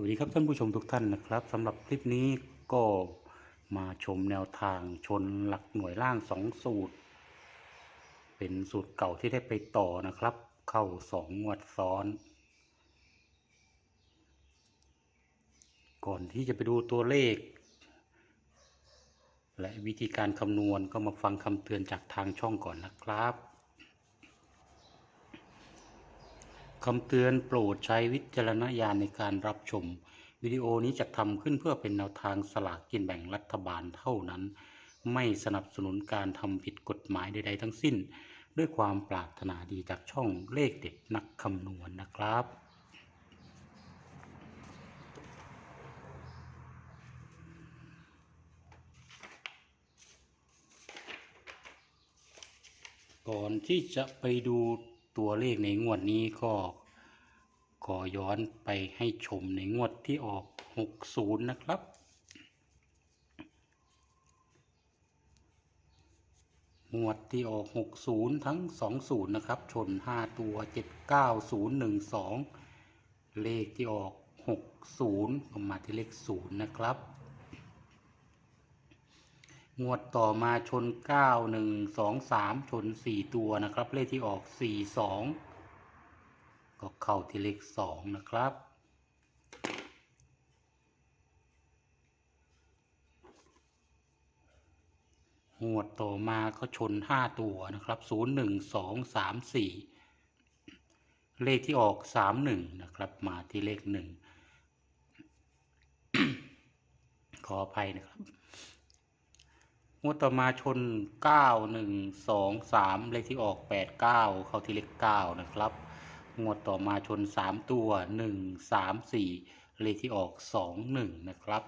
วัสดีครับท่านผู้ชมทุกท่านนะครับสำหรับคลิปนี้ก็มาชมแนวทางชนหลักหน่วยล่างสองสูตร เป็นสูตรเก่าที่ได้ไปต่อนะครับ เข้าสองงวดซ้อน ก่อนที่จะไปดูตัวเลข และวิธีการคำนวณก็มาฟังคำเตือนจากทางช่องก่อนนะครับ คำเตือนโปรดใช้วิจารณญาณในการรับชม วิดีโอนี้จะทำขึ้นเพื่อเป็นแนวทางสลากกินแบ่งรัฐบาลเท่านั้น ไม่สนับสนุนการทำผิดกฎหมายใดๆทั้งสิ้น ด้วยความปรารถนาดีจากช่องเลขเด็ดนักคำนวณนะครับ ก่อนที่จะไปดู ตัวเลขในงวดนี้ก็ขอย้อนไปให้ชมในงวดที่ออก 60 นะครับ งวดที่ออก 60 ทั้ง 20 นะครับ ชน 5 ตัว 79012 เลขที่ออก 60ก็มาที่เลข 0 นะครับ งวดต่อมาชน 9 1 2 3 ชน 4 ตัวนะครับ เลขที่ออก 4 2 ก็เข้าที่เลข 2 นะครับ งวดต่อมาก็ชน 5 ตัวนะครับ 0 1 2 3 4 เลขที่ออก 3 1 นะครับ มาที่เลข 1 ขออภัยนะครับ งวดต่อมาชน 9 1 2 3 เลขที่ออก 8 9 เข้าที่เลข 9 นะครับ งวดต่อมาชน 3 ตัว 1 3 4 เลขที่ออก 2 1 นะครับ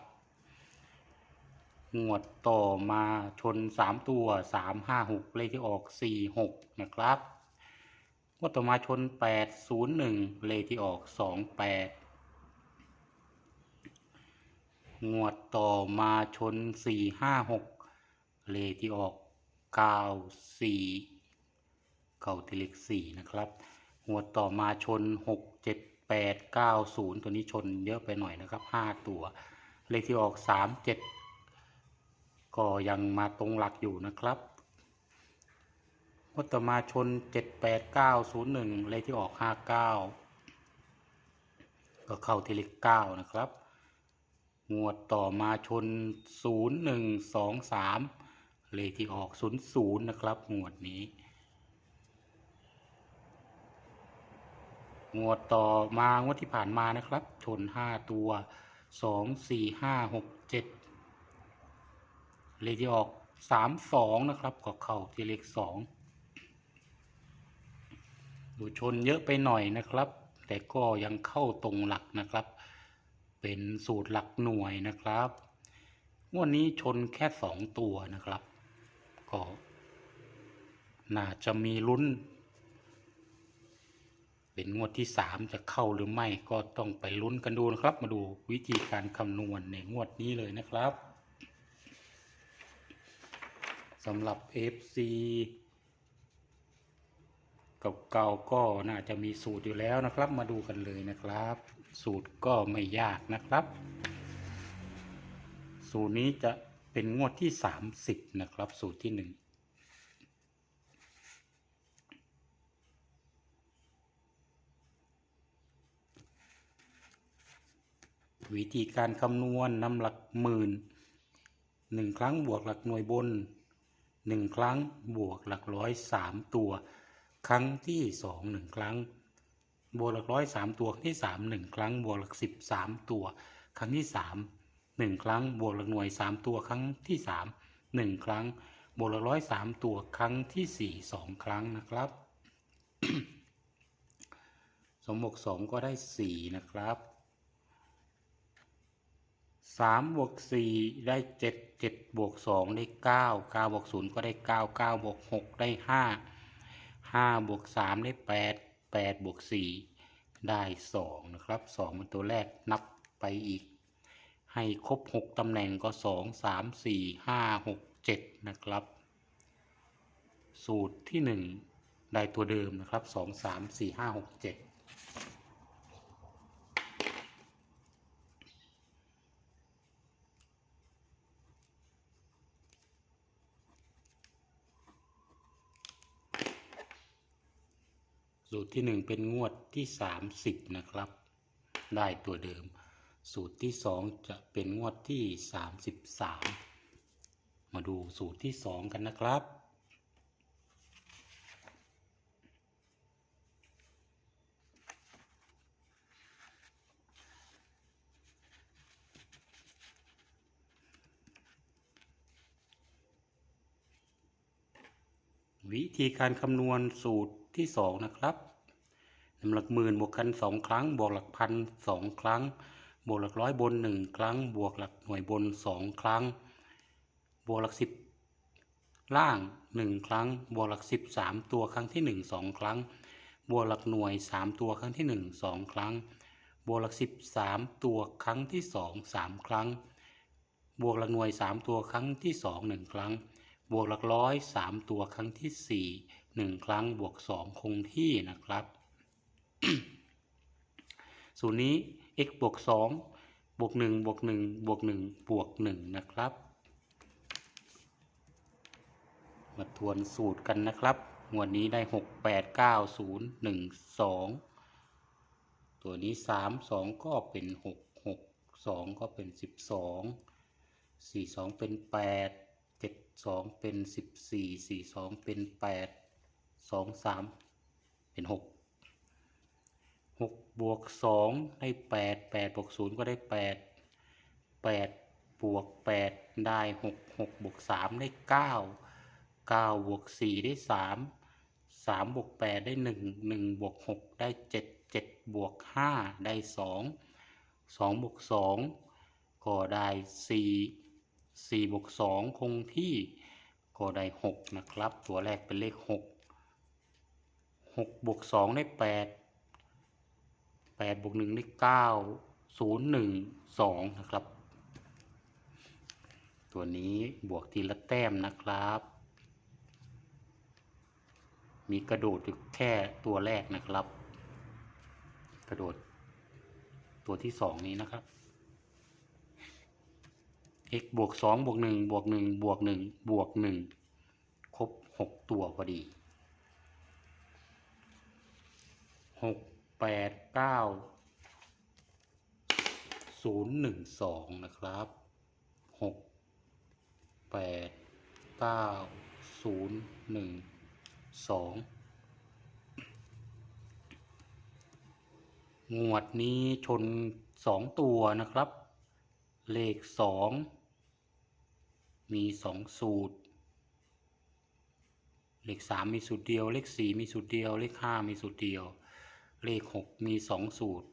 งวดต่อมาชน 3 ตัว 3 5 6 เลขที่ออก 4 6 นะครับ งวดต่อมาชน 8 0 1 เลขที่ออก 2 8งวดต่อมาชน 4 5 6 เลขที่ออก 9 4เข้าที่เลข4นะครับงวต่อมาชน 6 7 8 9 0 ตัวนี้ชนเยอะไปหน่อยนะครับ 5 ตัว เลขที่ออก 3 7 ก็ยังมาตรงหลักอยู่นะครับงวต่อมาชน 7 8 9 0 1 เลขที่ออก 5 9 ก็เข้าที่เลข9นะครับงวดต่อมาชน 0 1 2 3 เลขที่ออก0 0นย์นะครับ งวดนี้ งวดต่อมางวดที่ผ่านมานะครับ ชน5ตัว2 4 5 6 7เจ็ดเลขที่ออก3 2นะครับ ก็เข้าที่เลข2ดูชนเยอะไปหน่อยนะครับ แต่ก็ยังเข้าตรงหลักนะครับ เป็นสูตรหลักหน่วยนะครับงวดนี้ชนแค่สองตัวนะครับ ก็น่าจะมีลุ้น เป็นงวดที่สามจะเข้าหรือไม่ก็ต้องไปลุ้นกันดูนะครับ มาดูวิธีการคำนวณในงวดนี้เลยนะครับสำหรับ FC เก่าก็น่าจะมีสูตรอยู่แล้วนะครับ มาดูกันเลยนะครับ สูตรก็ไม่ยากนะครับ สูตรนี้จะ เป็นงวดที่ 30 นะครับ สูตรที่ 1วิธีการคำนวณนำหลักหมื่นหนึ่งครั้งบวกหลักหน่วยบนหนึ่งครั้งบวกหลักร้อยสามตัว ครั้งที่สองหนึ่งครั้ง บวกหลักร้อยสามตัวครั้งที่สามหนึ่งครั้งบวกหลักสิบสามตัว ครั้งที่สาม หนึ่งครั้ง บวกหลักหน่วยสามตัวครั้งที่สามหนึ่งครั้ง บวกหลักร้อยสามตัวครั้งที่สี่สองครั้งนะครับ สมบวกสองก็ได้สี่นะครับสามบวกสี่ได้เจ็ดเจ็ดบวกสองได้เก้าเก้าบวกศูนย์ก็ได้เก้าเก้าบวกหกได้ห้าห้าบวกสามได้แปดแปดบวกสี่ได้สองนะครับสองเป็นตัวแรกนับไปอีก ให้ครบ 6ตำแหน่งก็ 2 3 4 5 6 7 นะครับ สูตรที่ 1 ได้ตัวเดิมนะครับ 2 3 4 5 6 7สูตรที่ 1 เป็นงวดที่ 30 นะครับ ได้ตัวเดิม สูตรที่ 2 จะเป็นงวดที่ 33 มาดูสูตรที่ 2 กันนะครับ วิธีการคำนวณสูตรที่ 2 นะครับนำหลักหมื่นบวกกัน 2 ครั้ง บวกหลักพันสองครั้ง บวกหลักร้อยบน 1 ครั้ง บวกหลักหน่วยบน 2 ครั้ง บวกหลักสิบล่าง 1 ครั้ง บวกหลักสิบสามตัวครั้งที่ 1 2 ครั้ง บวกหลักหน่วย 3 ตัวครั้งที่ 1 2 ครั้ง บวกหลักสิบสามตัวครั้งที่ 2 3 ครั้ง บวกหลักหน่วย 3 ตัวครั้งที่ 2 1 ครั้ง บวกหลักร้อย 3 ตัวครั้งที่ 4 1 ครั้ง บวก 2 คงที่นะครับ สูตรนี้ x บวก2บวก1บวก1บวก1บวก1นะครับ มาทวนสูตรกันนะครับงวดนี้ได้ 6 8 9 0 1 2 ตัวนี้ 3 2 ก็เป็น 6 6 2 ก็เป็น 12 4 2 เป็น 8 7 2 เป็น 14 4 2 เป็น 8 2 3 เป็น 6 6บวก2ได้ 8 8บวก0ก็ได้ 8 8บวก8ได้ 6 6บวก3ได้ 9 9บวก4ได้ 3 3บวก8ได้ 1 1บวก6ได้ 7 7บวก5ได้ 2 2บวก2ก็ได้ 4 4บวก2คงที่ก็ได้ 6 นะครับ ตัวแรกเป็นเลข 6 6บวก2ได้ 8 8บวก1ได้9 0 1 2 นะครับ ตัวนี้บวกทีละแต้มนะครับ มีกระโดดอยู่แค่ตัวแรกนะครับ กระโดด ตัวที่สองนี้นะครับ x บวกสองบวกหนึ่งบวกหนึ่งบวกหนึ่งบวกหนึ่งครบหกตัวพอดีหก แปดเก้าศูนย์หนึ่งสองนะครับหกแปดเก้าศูนย์หนึ่งสองงวดนี้ชนสองตัวนะครับ เลขสองมีสองสูตร เลขสามมีสูตรเดียว เลขสี่มีสูตรเดียว เลขห้ามีสูตรเดียว เลขหกมีสองสูตร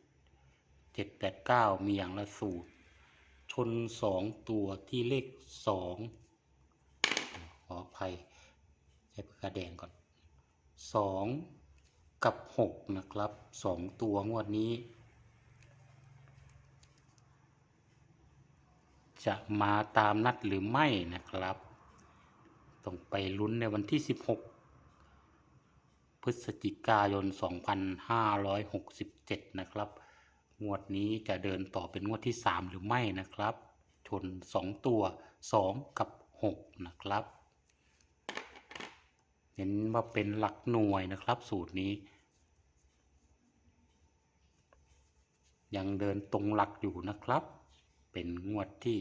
เจ็ดแปดเก้ามีอย่างละสูตร ชนสองตัวที่เลขสองขออภัยใช้ปากกาแดงก่อนสองกับหกนะครับสองตัวงวดนี้ จะมาตามนัดหรือไม่นะครับ ต้องไปลุ้นในวันที่16 พฤศจิกายน 2567 นะครับ งวดนี้จะเดินต่อเป็นงวดที่ 3 หรือไม่นะครับ ชน 2 ตัว 2 กับ 6 นะครับ เห็นว่าเป็นหลักหน่วยนะครับ สูตรนี้ ยังเดินตรงหลักอยู่นะครับ เป็นงวดที่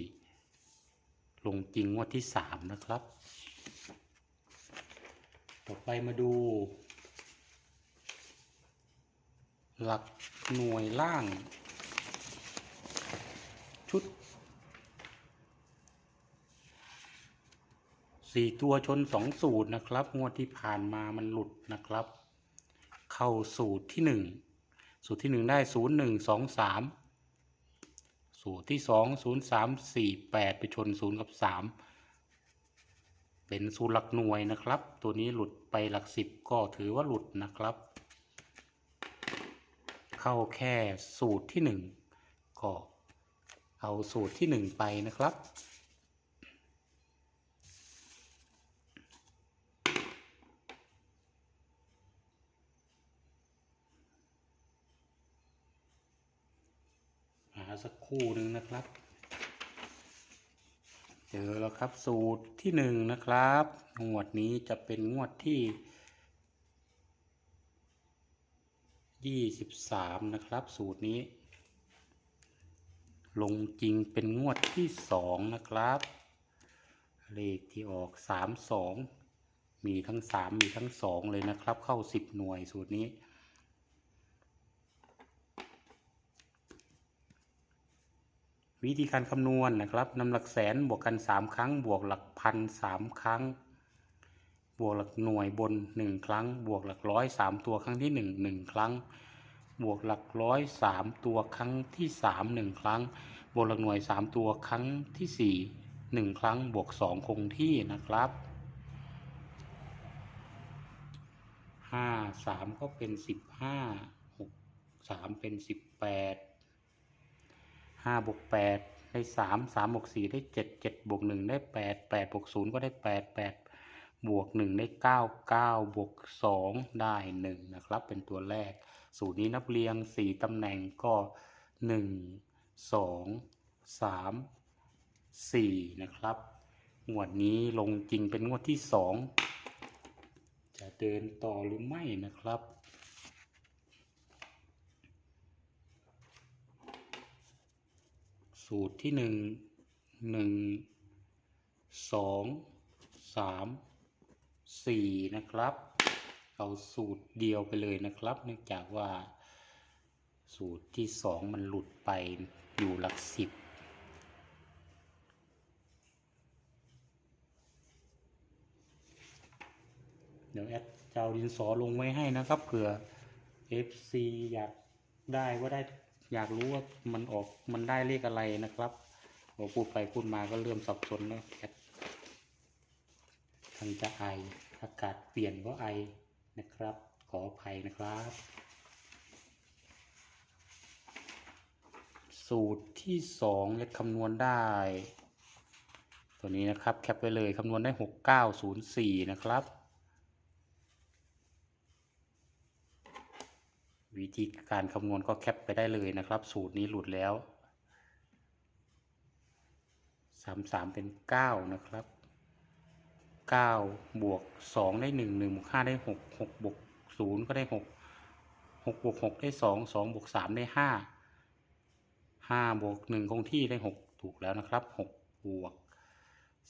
ลงจริงงวดที่สามนะครับ ต่อไปมาดู หลักหน่วยล่าง ชุดสี่ตัวชนสองสูตรนะครับ งวดที่ผ่านมามันหลุดนะครับ เข้าสูตรที่หนึ่งสูตรที่หนึ่งได้ศูนย์หนึ่งสองสามสูตรที่สองศูนย์สามสี่แปดไปชนศูนย์กับสามเป็นสูตรหลักหน่วยนะครับ ตัวนี้หลุดไปหลักสิบก็ถือว่าหลุดนะครับ เข้าแค่สูตรที่หนึ่งก็เอาสูตรที่หนึ่งไปนะครับ หาสักคู่หนึ่งนะครับ เจอแล้วครับสูตรที่หนึ่งนะครับ งวดนี้จะเป็นงวดที่ ยี่สิบสามนะครับ สูตรนี้ ลงจริงเป็นงวดที่สองนะครับ เลขที่ออกสามสองมีทั้งสามมีทั้งสองเลยนะครับ เข้าสิบหน่วยสูตรนี้วิธีการคำนวณนะครับนำหลักแสนบวกกันสามครั้ง บวกหลักพันสามครั้ง บวกหลักหน่วยบนหนึ่งครั้ง บวกหลักร้อยสามตัวครั้งที่หนึ่งหนึ่งครั้ง บวกหลักร้อยสามตัวครั้งที่สามหนึ่งครั้ง บวกหลักหน่วยสามตัวครั้งที่สี่หนึ่งครั้ง บวกสองคงที่นะครับห้าสามก็เป็นสิบห้าหกสามเป็นสิบแปดห้าบวกแปดได้สามสามบวกสี่ได้เจ็ดเจ็ดบวกหนึ่งได้แปดแปดบวกศูนย์ก็ได้แปดแปด บวกหนึ่งได้เก้าเก้าบวกสองได้หนึ่งนะครับ เป็นตัวแรก สูตรนี้นับเรียงสี่ตำแหน่งก็หนึ่งสองสามสี่นะครับงวดนี้ลงจริงเป็นงวดที่สองจะเดินต่อหรือไม่นะครับสูตรที่หนึ่งหนึ่งสองสาม สี่นะครับ เอาสูตรเดียวไปเลยนะครับ เนื่องจากว่าสูตรที่สองมันหลุดไปอยู่หลักสิบเดี๋ยวแอดจะเอาดินสอลงไว้ให้นะครับเผื่อ FC อยากได้ว่าได้อยากรู้ว่ามันออกมันได้เลขอะไรนะครับพอพูดไปพูดมาก็เริ่มสับสนแล้วแอดทันจะไอ อากาศเปลี่ยนก็ไอนะครับ ขออภัยนะครับ สูตรที่สองเลขคำนวณได้ ตัวนี้นะครับแคปไปเลยคำนวณได้หกเก้าศูนย์สี่นะครับ วิธีการคำนวณก็แคปไปได้เลยนะครับ สูตรนี้หลุดแล้วสามสามเป็นเก้านะครับ 9บวก2ได้1 1บวก5ได้6 6บวก0ก็ได้ 6 6บวก6ได้2 2บวก3ได้ 5 5บวก1คงที่ได้ 6 ถูกแล้วนะครับ6บวก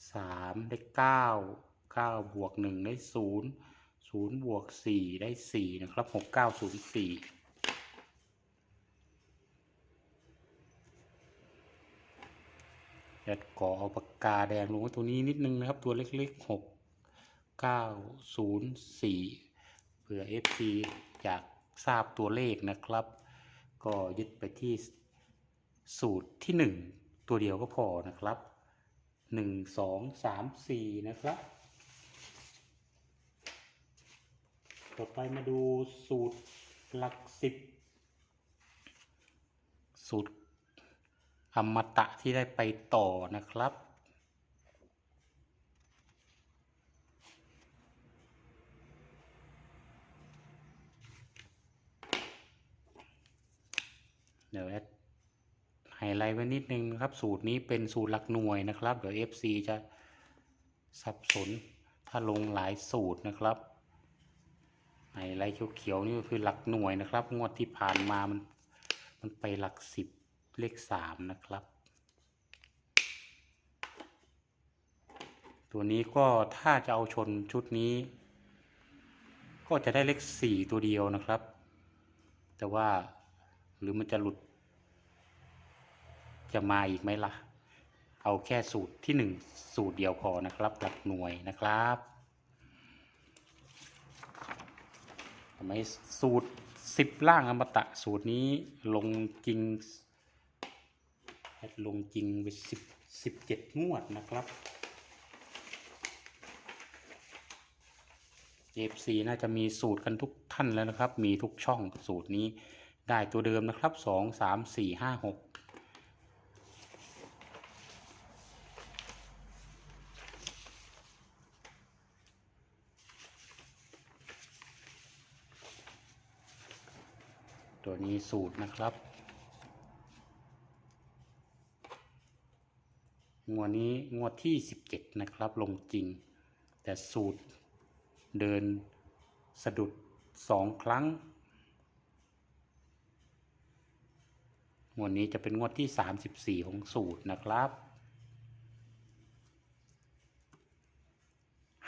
3ได้ 9 9บวก1ได้ 0 0บวก4ได้ 4 นะครับ 6904 จะก่อเอาปากกาแดงลงไว้ตัวนี้นิดนึงนะครับ ตัวเล็กๆหกเก้าศูนย์สี่เผื่อ FC อยากทราบตัวเลขนะครับ ก็ยึดไปที่สูตรที่หนึ่งตัวเดียวก็พอนะครับหนึ่งสองสามสี่นะครับ ต่อไปมาดูสูตรหลักสิบสูตร อมตะที่ได้ไปต่อนะครับ เดี๋ยวแอดไฮไลท์ไว้นิดนึงนะครับ สูตรนี้เป็นสูตรหลักหน่วยนะครับ เดี๋ยว FC จะสับสนถ้าลงหลายสูตรนะครับไฮไลท์เขียวๆนี่ก็คือหลักหน่วยนะครับ งวดที่ผ่านมามันมันไปหลักสิบ เลขสามนะครับ ตัวนี้ก็ถ้าจะเอาชนชุดนี้ ก็จะได้เลขสี่ตัวเดียวนะครับ แต่ว่าหรือมันจะหลุด จะมาอีกไหมล่ะ เอาแค่สูตรที่หนึ่งสูตรเดียวพอนะครับ หลักหน่วยนะครับทำไมสูตรสิบล่างอมตะสูตรนี้ลงจริง ลงจริงไปสิบสิบเจ็ดงวดนะครับ FC น่าจะมีสูตรกันทุกท่านแล้วนะครับ มีทุกช่องสูตรนี้ได้ตัวเดิมนะครับสองสามสี่ห้าหกตัวนี้สูตรนะครับ งวดนี้งวดที่ 17 นะครับ ลงจริง แต่สูตรเดินสะดุดสองครั้ง งวดนี้จะเป็นงวดที่ 34 ของสูตรนะครับ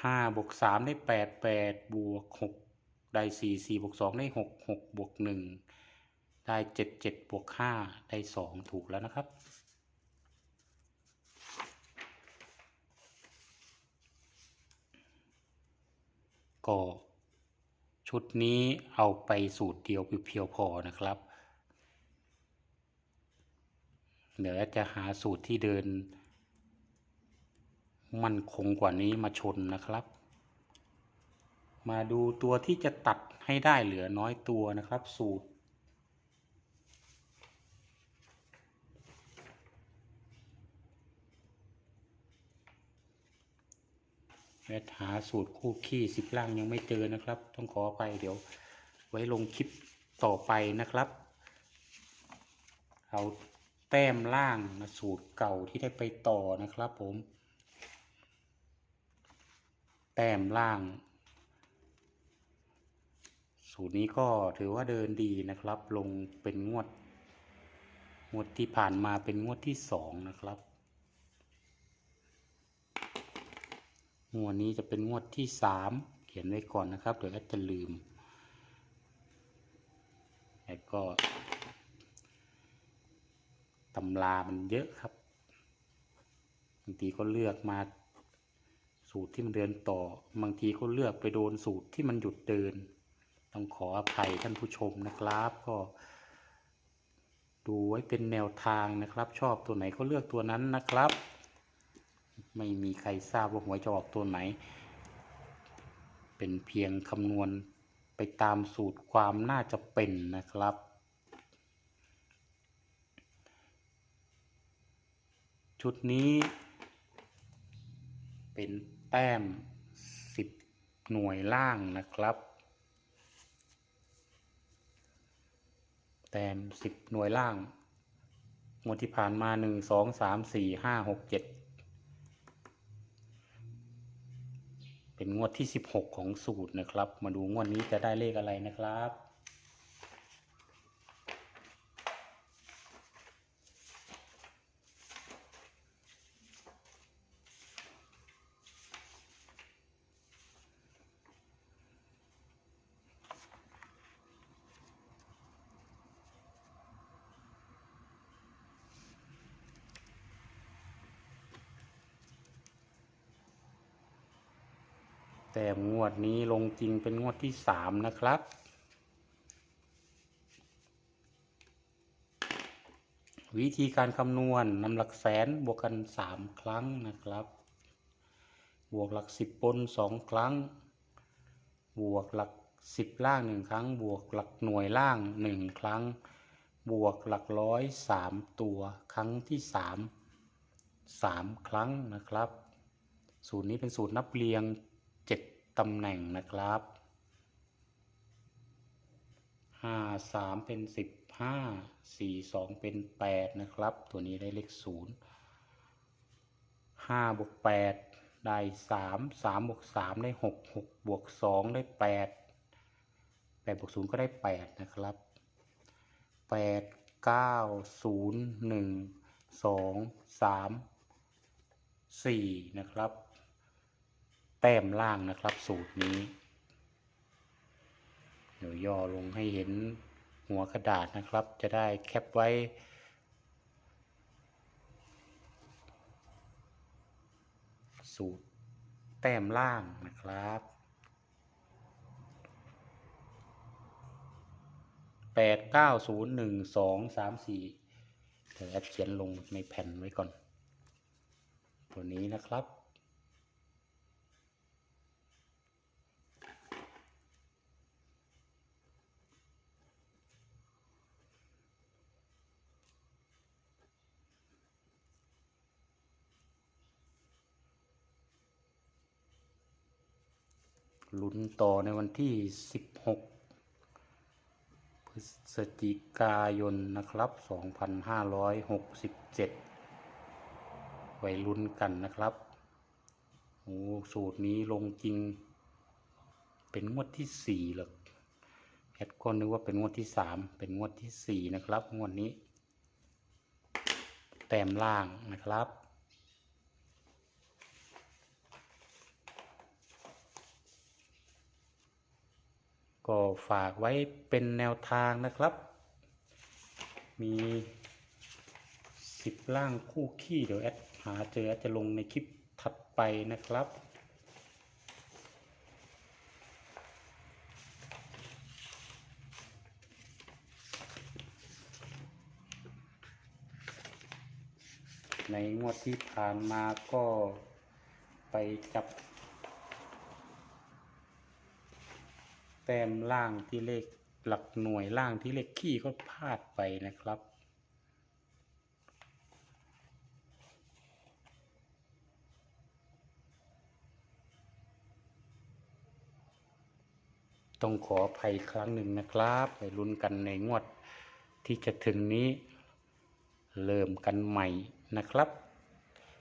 5บวก3ได้8 8บวก6ได้4 4บวก2ได้6 6บวก1ได้7 7บวก5ได้2ถูกแล้วนะครับ ก็ชุดนี้เอาไปสูตรเดียวเพียวๆพอนะครับ เดี๋ยวจะหาสูตรที่เดิน มั่นคงกว่านี้มาชนนะครับ มาดูตัวที่จะตัดให้ได้เหลือน้อยตัวนะครับ สูตร แอดหาสูตรคู่ขี้สิบล่างยังไม่เจอนะครับ ต้องขอไปเดี๋ยว ไว้ลงคลิปต่อไปนะครับ เอาแต้มล่างมาสูตรเก่าที่ได้ไปต่อนะครับผม แต้มล่าง สูตรนี้ก็ถือว่าเดินดีนะครับ ลงเป็นงวด งวดที่ผ่านมาเป็นงวดที่สองนะครับ งวดนี้จะเป็นงวดที่สามเขียนไว้ก่อนนะครับ เดี๋ยวอาจจะลืมแล้วก็ตำรามันเยอะครับบางทีก็เลือกมาสูตรที่มันเดินต่อ บางทีก็เลือกไปโดนสูตรที่มันหยุดเดิน ต้องขออภัยท่านผู้ชมนะครับ ก็ ดูไว้เป็นแนวทางนะครับ ชอบตัวไหนก็เลือกตัวนั้นนะครับ ไม่มีใครทราบว่าหวยจะออกตัวไหน เป็นเพียงคำนวณไปตามสูตรความน่าจะเป็นนะครับ ชุดนี้เป็นแต้ม 10 หน่วยล่างนะครับ แต้ม 10 หน่วยล่างงวดที่ผ่านมา 1 2 3 4 5 6 7 เป็น งวดที่ 16 ของสูตรนะครับ มาดูงวดนี้จะได้เลขอะไรนะครับ แต่งวดนี้ลงจริงเป็นงวดที่สามนะครับ วิธีการคำนวณนำหลักแสนบวกกันสามครั้งนะครับ บวกหลักสิบบนสองครั้ง บวกหลักสิบล่างหนึ่งครั้ง บวกหลักหน่วยล่างหนึ่งครั้ง บวกหลักร้อยสามตัวครั้งที่สามสามครั้งนะครับ สูตรนี้เป็นสูตรนับเรียง ตำแหน่งนะครับ ห้าสามเป็นสิบห้าสี่สองเป็นแปดนะครับ ตัวนี้ได้เลขศูนย์ห้าบวกแปดได้สามสามบวกสามได้หกหกบวกสองได้แปดแปดบวกศูนย์ก็ได้แปดนะครับแปดเก้าศูนย์หนึ่งสองสามสี่นะครับ แต้มล่างนะครับ สูตรนี้ เดี๋ยวย่อลงให้เห็นหัวกระดาษนะครับ จะได้แคปไว้ สูตรแต้มล่างนะครับแปดเก้าศูนย์หนึ่งสองสามสี่เดี๋ยวแอดเขียนลงในแผ่นไว้ก่อน ตัวนี้นะครับ ลุ้นต่อในวันที่ 16 พฤศจิกายนนะครับ 2567 ไว้ลุ้นกันนะครับโอ้สูตรนี้ลงจริง เป็นงวดที่สี่หรอกแอดก็นึกว่าเป็นงวดที่สามเป็นงวดที่สี่นะครับ งวดนี้ แต้มล่างนะครับ ก็ฝากไว้เป็นแนวทางนะครับ มีสิบล่างคู่ขี้เดี๋ยวแอดหาเจอแอดจะลงในคลิปถัดไปนะครับในงวดที่ผ่านมาก็ไปจับ ต้มล่างที่เลขหลักหน่วยล่างที่เลขขี้ก็พลาดไปนะครับ ต้องขออภัยครั้งหนึ่งนะครับ ไปลุ้นกันในงวดที่จะถึงนี้ เริ่มกันใหม่นะครับ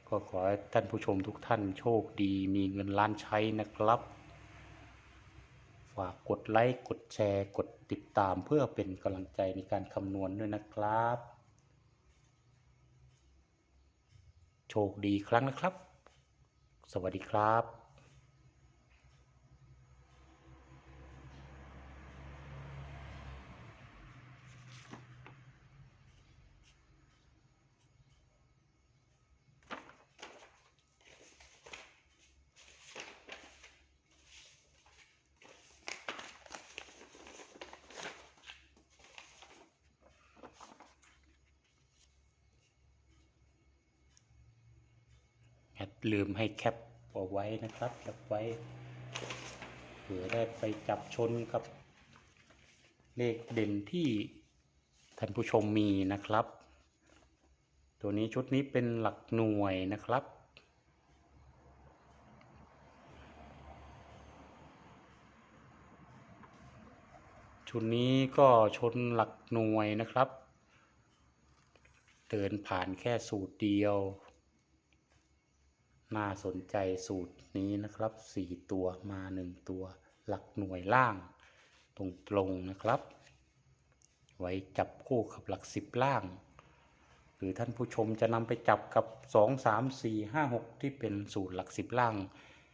ก็ขอท่านผู้ชมทุกท่านโชคดีมีเงินล้านใช้นะครับ ฝากกดไลค์ กดแชร์ กดติดตามเพื่อเป็นกำลังใจในการคำนวณด้วยนะครับ โชคดีครั้งนะครับ สวัสดีครับ แอดลืมให้แคปเอาไว้นะครับแคปไว้เผื่อได้ไปจับชนกับ เลขเด่นที่ท่านผู้ชมมีนะครับ ตัวนี้ชุดนี้เป็นหลักหน่วยนะครับชุดนี้ก็ชนหลักหน่วยนะครับ เดินผ่านแค่สูตรเดียว น่าสนใจสูตรนี้นะครับสี่ตัวมาหนึ่งตัว หลักหน่วยล่าง ตรงตรงนะครับ ไว้จับคู่กับหลักสิบล่าง หรือท่านผู้ชมจะนำไปจับกับสองสามสี่ห้าหกที่เป็นสูตรหลักสิบล่าง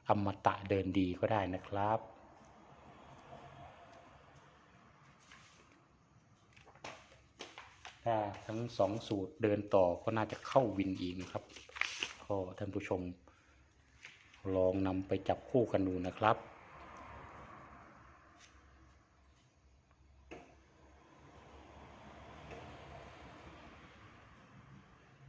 อมตะเดินดีก็ได้นะครับถ้าทั้งสองสูตรเดินต่อก็น่าจะเข้าวินอีกนะครับก็ท่านผู้ชม ลองนำไปจับคู่กันดูนะครับ